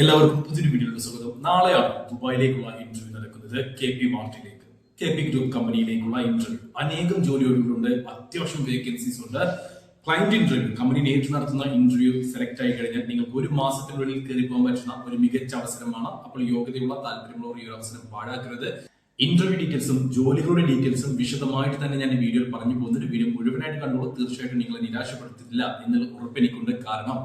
എല്ലാവർക്കും പുതിയൊരു വീഡിയോയുടെ സ്വാഗതം. നാളെയാണ് ദുബായിലേക്കുള്ള ഇന്റർവ്യൂ നടക്കുന്നത് കെ പി മാർട്ടിലേക്ക്. കെ പി ഗ്രൂപ്പ് കമ്പനിയിലേക്കുള്ള ഇന്റർവ്യൂ അനേകം ജോലി ഒഴിവുകളുണ്ട് അത്യാവശ്യം വേക്കൻസീസ് ഉണ്ട്. ക്ലയന്റ് ഇന്റർവ്യൂ കമ്പനി നേരിട്ട് നടത്തുന്ന ഇന്റർവ്യൂ സെലക്ട് ആയി കഴിഞ്ഞാൽ നിങ്ങൾക്ക് ഒരു മാസത്തിനുള്ളിൽ കയറി പോകാൻ പറ്റുന്ന ഒരു മികച്ച അവസരമാണ്. അപ്പോൾ യോഗ്യതയുള്ള താല്പര്യമുള്ള ഒരു അവസരം പാഴാക്കരുത് ഇന്റർവ്യൂ ഡീറ്റെയിൽസും ജോലികളുടെ ഡീറ്റെയിൽസും വിശദമായിട്ട് തന്നെ ഞാൻ ഈ വീഡിയോയിൽ പറഞ്ഞു പോകുന്നൊരു വീഡിയോ മുഴുവനായിട്ട് കണ്ടോളൂ. തീർച്ചയായിട്ടും നിങ്ങളെ നിരാശപ്പെടുത്തില്ല എന്നുള്ള ഉറപ്പെനിക്കുണ്ട് കാരണം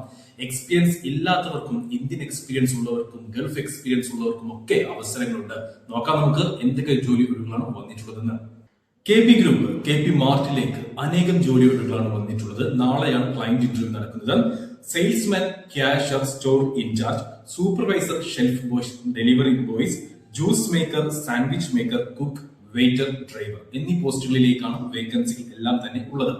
എക്സ്പീരിയൻസ് ഇല്ലാത്തവർക്കും ഇന്ത്യൻ എക്സ്പീരിയൻസ് ഉള്ളവർക്കും ഗൾഫ് എക്സ്പീരിയൻസ് ഉള്ളവർക്കും ഒക്കെ അവസരങ്ങളുണ്ട്. നോക്കാം നമുക്ക് എന്തൊക്കെ ജോലി ഒഴിവുകളാണ് വന്നിട്ടുള്ളതെന്ന്. K P group K P മാർട്ടിലേക്ക് അനേകം ജോലി ഒഴിവുകളാണ് വന്നിട്ടുള്ളത്. നാളെയാണ് ക്ലയന്റ് ഇന്റർവ്യൂ നടക്കുന്നത്. Salesman cashier store in charge supervisor shelf boys delivery boys juice maker sandwich maker cook waiter driver എന്നീ പോസ്റ്റുകളിലേക്കാണ് വേക്കൻസികൾ എല്ലാം തന്നെ ഉള്ളത്.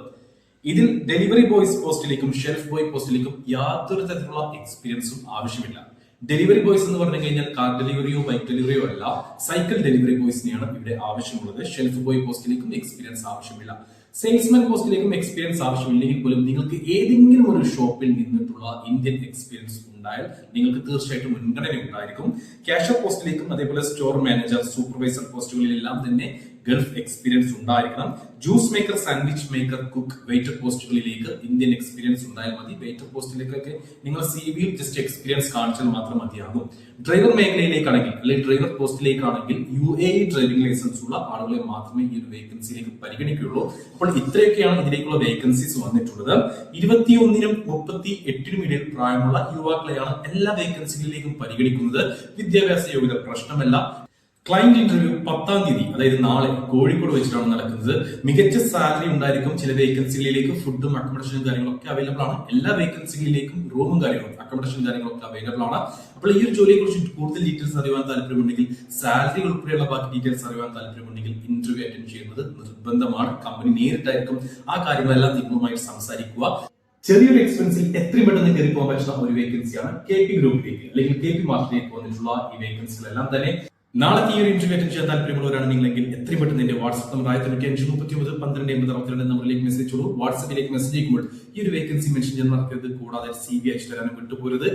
ഇതിൽ ഡെലിവറി ബോയ്സ് പോസ്റ്റിലേക്കും ഷെൽഫ് ബോയ് പോസ്റ്റിലേക്കും യാതൊരു തരത്തിലുള്ള എക്സ്പീരിയൻസും ആവശ്യമില്ല. ഡെലിവറി ബോയ്സ് എന്ന് പറഞ്ഞു കഴിഞ്ഞാൽ കാർ ഡെലിവറിയോ ബൈക്ക് ഡെലിവറിയോ അല്ല സൈക്കിൾ ഡെലിവറി ബോയ്സിനെയാണ് ഇവിടെ ആവശ്യമുള്ളത്. ഷെൽഫ് ബോയ് പോസ്റ്റിലേക്കും എക്സ്പീരിയൻസ് ആവശ്യമില്ല. സെയിൽസ്മാൻ പോസ്റ്റിലേക്കും എക്സ്പീരിയൻസ് ആവശ്യമില്ലെങ്കിൽ പോലും നിങ്ങൾക്ക് ഏതെങ്കിലും ഒരു ഷോപ്പിൽ നിന്നിട്ടുള്ള ഇന്ത്യൻ എക്സ്പീരിയൻസ് ഉണ്ടായാൽ നിങ്ങൾക്ക് തീർച്ചയായിട്ടും മുൻഗണന ഉണ്ടായിരിക്കും ക്യാഷ് പോസ്റ്റിലേക്കും അതേപോലെ സ്റ്റോർ മാനേജർ സൂപ്പർവൈസർ പോസ്റ്റുകളിലെല്ലാം തന്നെ ഗൾഫ് എക്സ്പീരിയൻസ് ഉണ്ടായിരിക്കണം. Juice maker sandwich maker cook waiter പോസ്റ്റുകളിലേക്ക് Indian experience ഉണ്ടായാൽ മതി. വെയിറ്റർ പോസ്റ്റിലേക്കൊക്കെ നിങ്ങൾ സി വിയിൽ ജസ്റ്റ് എക്സ്പീരിയൻസ് കാണിച്ചാൽ മാത്രം മതിയാകും. ഡ്രൈവർ മേഖലയിലേക്കാണെങ്കിൽ അല്ലെങ്കിൽ ഡ്രൈവർ പോസ്റ്റിലേക്കാണെങ്കിൽ യു എ ഡ്രൈവിംഗ് ലൈസൻസ് ഉള്ള ആളുകളെ മാത്രമേ ഈ ഒരു വേക്കൻസിയിലേക്ക് പരിഗണിക്കുകയുള്ളൂ. അപ്പോൾ ഇത്രയൊക്കെയാണ് ഇതിലേക്കുള്ള വേക്കൻസീസ് വന്നിട്ടുള്ളത്. ഇരുപത്തിയൊന്നിനും മുപ്പത്തി എട്ടിനും ഇടയിൽ പ്രായമുള്ള യുവാക്കളെയാണ് എല്ലാ വേക്കൻസികളിലേക്കും പരിഗണിക്കുന്നത്. വിദ്യാഭ്യാസ യോഗ്യത പ്രശ്നമല്ല. ക്ലയന്റ് ഇന്റർവ്യൂ പത്താം തീയതി അതായത് നാളെ കോഴിക്കോട് വെച്ചിട്ടാണ് നടക്കുന്നത്. മികച്ച സാലറി ഉണ്ടായിരിക്കും ചില വേക്കൻസികളിലേക്ക് ഫുഡും അക്കോമഡേഷനും കാര്യങ്ങളൊക്കെ അവൈലബിൾ ആണ്. എല്ലാ വേക്കൻസികളിലേക്കും റൂമും കാര്യങ്ങളും അക്കോമഡേഷനും കാര്യങ്ങളൊക്കെ അവൈലബിൾ ആണ്. അപ്പോൾ ഈ ഒരു ജോലിയെ കുറിച്ച് കൂടുതൽ ഡീറ്റെയിൽസ് അറിയാൻ താല്പര്യമുണ്ടെങ്കിൽ സാലറി ഉൾപ്പെടെയുള്ള ബാക്കി ഡീറ്റെയിൽസ് അറിയാൻ താല്പര്യമുണ്ടെങ്കിൽ ഇന്റർവ്യൂ അറ്റൻഡ് ചെയ്യുന്നത് നിർബന്ധമാണ്. കമ്പനി നേരിട്ടായിരിക്കും ആ കാര്യങ്ങളെല്ലാം നിങ്ങളുമായി സംസാരിക്കുക. ചെറിയൊരു എക്സ്പെൻസിൽ എത്രയും പെട്ടെന്ന് കയറി പോകാൻ പറ്റുന്ന ഒരു വേക്കൻസിയാണ് കെ പി ഗ്രൂപ്പിലേക്ക് അല്ലെങ്കിൽ കെ പി മാർക്കിലേക്ക് വന്നിട്ടുള്ള ഈ വേക്കൻസികളെല്ലാം തന്നെ. നാളത്തെ ഈ ഒരു ഇന്റർവ്യൂ അറ്റൻഡ് ചെയ്യാൻ താല്പര്യമുള്ളവരാണ് നിങ്ങളെങ്കിൽ എത്രയും പെട്ടെന്ന് എന്റെ വാട്സ്ആപ്പ് നമ്പർ ആയിരത്തി തൊണ്ണൂറ്റി അഞ്ച് മുപ്പത്തി ഒമ്പത് പന്ത്രണ്ട് എൺപത് അറുപത്തിരണ്ട് നമ്പറിലേക്ക് മെസ്സേജ് ഉള്ളൂ വാട്സ്ആപ്പിലേക്ക് മെസ്സേജ് ചെയ്യുമ്പോൾ ഈ ഒരു വേക്കൻസി മെൻഷൻ ചെയ്യാൻ മറക്കരുത്. കൂടാതെ സി ബി അയച്ചു തരാനും വിട്ടുപോരുത്.